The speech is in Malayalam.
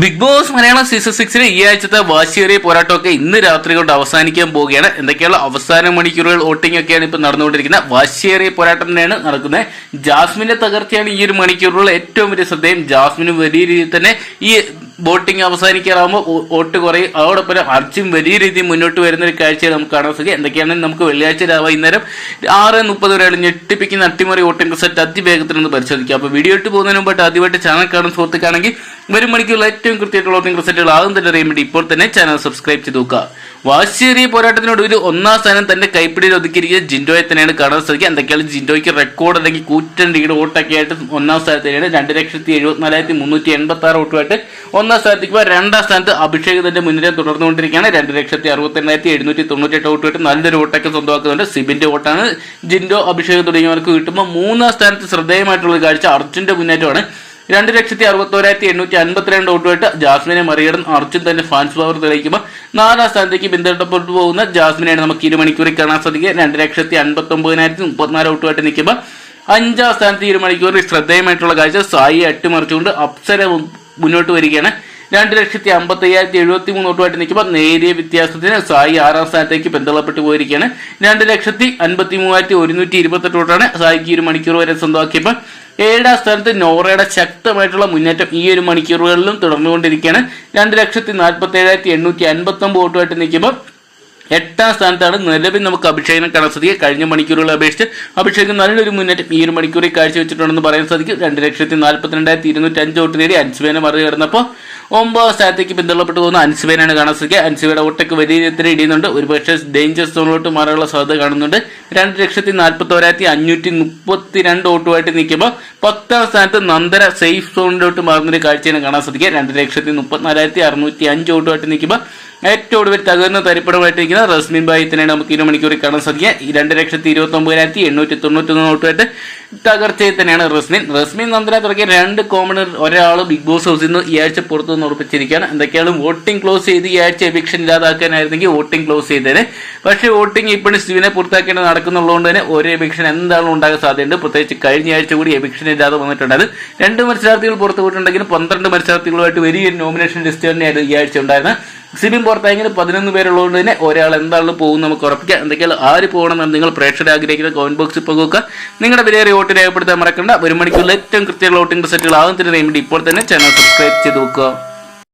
ബിഗ് ബോസ് മലയാളം സീസൺ സിക്സിലെ ഈ ആഴ്ചത്തെ വാശിയേറിയ പോരാട്ടമൊക്കെ ഇന്ന് രാത്രി കൊണ്ട് അവസാനിക്കാൻ പോവുകയാണ്. എന്തൊക്കെയുള്ള അവസാന മണിക്കൂറുകൾ വോട്ടിംഗ് ഒക്കെയാണ് ഇപ്പൊ നടന്നുകൊണ്ടിരിക്കുന്നത്. വാശിയേറിയ പോരാട്ടം തന്നെയാണ് നടക്കുന്നത്. ജാസ്മിന്റെ തകർച്ചയാണ് ഈ ഒരു മണിക്കൂറിലുള്ള ഏറ്റവും വലിയ ശ്രദ്ധയും. ജാസ്മിന് വലിയ രീതിയിൽ തന്നെ ഈ വോട്ടിംഗ് അവസാനിക്കാറാകുമ്പോൾ വോട്ട് കുറയും. അതോടൊപ്പം അർജുൻ വലിയ രീതിയിൽ മുന്നോട്ട് വരുന്ന ഒരു കാഴ്ചയാണ് നമുക്ക് കാണാൻ സാധിക്കും എന്തൊക്കെയാണെങ്കിൽ നമുക്ക് വെള്ളിയാഴ്ച രാവ് വൈകുന്നേരം ആറ് മുപ്പത് വരെയാണ് ഞെട്ടിപ്പിക്കുന്ന അട്ടിമറി വോട്ടിംഗ് റിസൾട്ട് അതിവേഗത്തിൽ നിന്ന് പരിശോധിക്കാം. അപ്പോൾ വീഡിയോ ഇട്ട് പോകുന്നതിന് മുമ്പായിട്ട് ആദ്യമായിട്ട് ചാനൽ കാണുന്ന സുഹൃത്തുക്കാണെങ്കിൽ വരും മണിക്കുള്ള ഏറ്റവും കൃത്യമായിട്ടുള്ള വോട്ടിംഗ് റിസൾട്ടുകൾ ആകും തന്നെ അറിയാൻ വേണ്ടി ഇപ്പോൾ തന്നെ ചാനൽ സബ്സ്ക്രൈബ് ചെയ്ത് നോക്കുക. വാശിയേറിയ ഒരു ഒന്നാം സ്ഥാനം തന്റെ കൈപ്പിടിയിൽ ഒതുക്കിയിരിക്കുന്ന ജിൻഡോയെ തന്നെയാണ് കാണാൻ സാധിക്കുക. എന്തൊക്കെയാണ് ജിൻഡോയ്ക്ക് റെക്കോർഡ് അല്ലെങ്കിൽ കൂറ്റൻ ലീഡ് വോട്ടൊക്കെ ആയിട്ട് ഒന്നാം സ്ഥാനത്ത് തന്നെയാണ് രണ്ട് ലക്ഷത്തി എഴുപത്തിനാലായിരത്തി മുന്നൂറ്റി എൺപത്തി ആറ് വോട്ടുമായിട്ട് ഒന്നാം സ്ഥാനത്തേക്ക് രണ്ടാം സ്ഥാനത്ത് അഭിഷേക് തന്റെ മുന്നിലെ തുടർന്നുകൊണ്ടിരിക്കുകയാണ്. രണ്ട് ലക്ഷത്തി അറുപത്തി എണ്ണായിരത്തി എഴുന്നൂറ്റി തൊണ്ണൂറ്റെട്ട് വോട്ടുമായിട്ട് നല്ലൊരു വോട്ടൊക്കെ സ്വന്തമാക്കുന്നുണ്ട്. സിബിന്റെ വോട്ടാണ് ജിൻഡോ അഭിഷേക് തുടങ്ങിയവർക്ക് കിട്ടുമ്പോൾ മൂന്നാം സ്ഥാനത്ത് ശ്രദ്ധേയമായിട്ടുള്ള കാഴ്ച അർജുന്റെ മുന്നേറ്റമാണ്. രണ്ട് ലക്ഷത്തി അറുപത്തോരായിരത്തി എണ്ണൂറ്റി അൻപത്തിരണ്ട് വോട്ടുമായിട്ട് ജാസ്മിനെ മറികടന്ന് അർജുൻ തന്റെ ഫാൻസ് പവർ തെളിയിക്കുമ്പോൾ നാലാം സ്ഥാനത്തേക്ക് ബന്ധപ്പെട്ടു പോകുന്ന ജാസ്മിനെയാണ് നമുക്ക് ഇരു മണിക്കൂറിൽ കാണാൻ സാധിക്കുക. രണ്ട് ലക്ഷത്തി അൻപത്തി ഒമ്പതിനായിരത്തി മുപ്പത്തിനാല് വോട്ടുമായിട്ട് നിൽക്കുമ്പോൾ അഞ്ചാം സ്ഥാനത്ത് ഇരുമണിക്കൂറിൽ ശ്രദ്ധേയമായിട്ടുള്ള കാഴ്ച സായി അട്ടിമറിച്ചുകൊണ്ട് അപ്സര മുന്നോട്ട് വരികയാണ്. രണ്ട് ലക്ഷത്തി അമ്പത്തി അയ്യായിരത്തി എഴുപത്തി മൂന്ന് വോട്ടുമായിട്ട് നിൽക്കുമ്പോൾ നേരിയ വ്യത്യാസത്തിന് സായി ആറാം സ്ഥാനത്തേക്ക് പിന്തള്ളപ്പെട്ടു പോയിരിക്കുകയാണ്. രണ്ട് ലക്ഷത്തി അൻപത്തി മൂവായിരത്തി ഒരുന്നൂറ്റി ഇരുപത്തെട്ട് വോട്ടാണ് സായിക്ക് ഒരു മണിക്കൂർ വരെ സ്വന്തമാക്കിയപ്പോൾ ഏഴാം സ്ഥാനത്ത് നോറയുടെ ശക്തമായിട്ടുള്ള മുന്നേറ്റം ഈ ഒരു മണിക്കൂറുകളിലും തുടർന്നുകൊണ്ടിരിക്കുകയാണ്. രണ്ട് ലക്ഷത്തി നാൽപ്പത്തി ഏഴായിരത്തി എണ്ണൂറ്റി അൻപത്തി ഒമ്പത് വോട്ടുമായിട്ട് നിൽക്കുമ്പോൾ എട്ടാം സ്ഥാനത്താണ് നിലവിൽ നമുക്ക് അഭിഷേകിനെ കാണാൻ സാധിക്കുക. കഴിഞ്ഞ മണിക്കൂറുകളെ അപേക്ഷിച്ച് അഭിഷേക് നല്ലൊരു മുന്നേറ്റം ഈ ഒരു മണിക്കൂറിൽ കാഴ്ചവെച്ചിട്ടുണ്ടെന്ന് പറയാൻ സാധിക്കും. രണ്ട് ലക്ഷത്തി നാൽപ്പത്തി രണ്ടായിരത്തി ഇരുന്നൂറ്റി അഞ്ച് വോട്ട് നേടി അൻസുവേനെ മറികടന്നപ്പോൾ ഒമ്പതാം സ്ഥാനത്തേക്ക് പിന്തള്ളപ്പെട്ടു പോകുന്ന അൻസുവേനാണ് കാണാൻ സാധിക്കുക. അൻസുവയുടെ ഒട്ടൊക്കെ വലിയ രീതിയിൽ ഇടിയുന്നുണ്ട്. ഒരുപക്ഷെ ഡേഞ്ചർ സോണിലോട്ട് മാറാനുള്ള സാധ്യത കാണുന്നുണ്ട്. രണ്ട് ലക്ഷത്തി നാൽപ്പത്തി ഓരായിരത്തി അഞ്ഞൂറ്റി മുപ്പത്തി രണ്ട് വോട്ടുമായിട്ട് നിൽക്കുമ്പോൾ പത്താം സ്ഥാനത്ത് നന്ദര സേഫ് സോണിലോട്ട് മാറുന്ന ഒരു കാഴ്ചയാണ് കാണാൻ സാധിക്കുക. രണ്ട് ലക്ഷത്തി മുപ്പത്തിനാലായിരത്തി അറുന്നൂറ്റി അഞ്ച് ഓട്ടുമായിട്ട് നിൽക്കുമ്പോൾ ഏറ്റവും കൂടുതൽ തകർന്ന തരിപ്പടമായിട്ട് നിൽക്കുന്ന റസ്മിൻ ബായി തന്നെയാണ് നമുക്ക് ഇരു മണിക്കൂറിൽ കാണാൻ സാധിക്കുക. ഈ രണ്ട് ലക്ഷത്തി ഇരുപത്തി ഒമ്പതിനായിരത്തി എണ്ണൂറ്റി തൊണ്ണൂറ്റി ഒന്ന് ഓട്ടുമായിട്ട് തകർച്ചയിൽ തന്നെയാണ് റസ്മിൻ. റസ്മിൻ നന്ദന തുടങ്ങിയ രണ്ട് കോമണർ ഒരാൾ ബിഗ് ബോസ് ഹൗസിൽ നിന്ന് ഈ ആഴ്ച പുറത്തു നിന്ന് ഉറപ്പിച്ചിരിക്കുകയാണ്. എന്തൊക്കെയാണ് വോട്ടിംഗ് ക്ലോസ് ചെയ്ത് ഈ ആഴ്ച എവിക്ഷൻ ഇല്ലാതാക്കാനായിരുന്നെങ്കിൽ വോട്ടിംഗ് ക്ലോസ് ചെയ്തേനെ. പക്ഷേ വോട്ടിംഗ് ഇപ്പോഴും സ്റ്റീവിനെ പുറത്താക്കേണ്ടത് നടക്കുന്നുള്ളതുകൊണ്ട് തന്നെ ഒരു എവിക്ഷൻ എന്താണോ ഉണ്ടാകാൻ സാധ്യതയുണ്ട്. പ്രത്യേകിച്ച് കഴിഞ്ഞ ആഴ്ച കൂടി എവിക്ഷൻ ഇല്ലാതെ വന്നിട്ടുണ്ടായത് രണ്ട് മത്സരാർത്ഥികൾ പുറത്തു പോയിട്ടുണ്ടെങ്കിലും പന്ത്രണ്ട് മത്സരാർത്ഥികളുമായിട്ട് വലിയൊരു നോമിനേഷൻ ലിസ്റ്റ് തന്നെയായിരുന്നു ഈ ആഴ്ച ഉണ്ടായിരുന്നത്. സിബിൻ പുറത്തായെങ്കിൽ പതിനൊന്ന് പേരുള്ളതുകൊണ്ട് തന്നെ ഒരാൾ എന്താണ് പോകും നമുക്ക് ഉറപ്പിക്കാം. എന്തൊക്കെയാണ് ആര് പോകണമെന്ന് നിങ്ങൾ പ്രേക്ഷകർ ആഗ്രഹിക്കുന്ന കമന്റ് ബോക്സിൽ പോകുക നിങ്ങളുടെ വിലയേറിയ വോട്ട് രേഖപ്പെടുത്താൻ മറക്കണ്ട. ഒരു മണിക്കുള്ള ഏറ്റവും കൃത്യമുള്ള വോട്ടിംഗ് റിസൾട്ടുകൾ ആകുന്നതിന് വേണ്ടി ഇപ്പോൾ തന്നെ ചാനൽ സബ്സ്ക്രൈബ് ചെയ്ത് വെക്കുക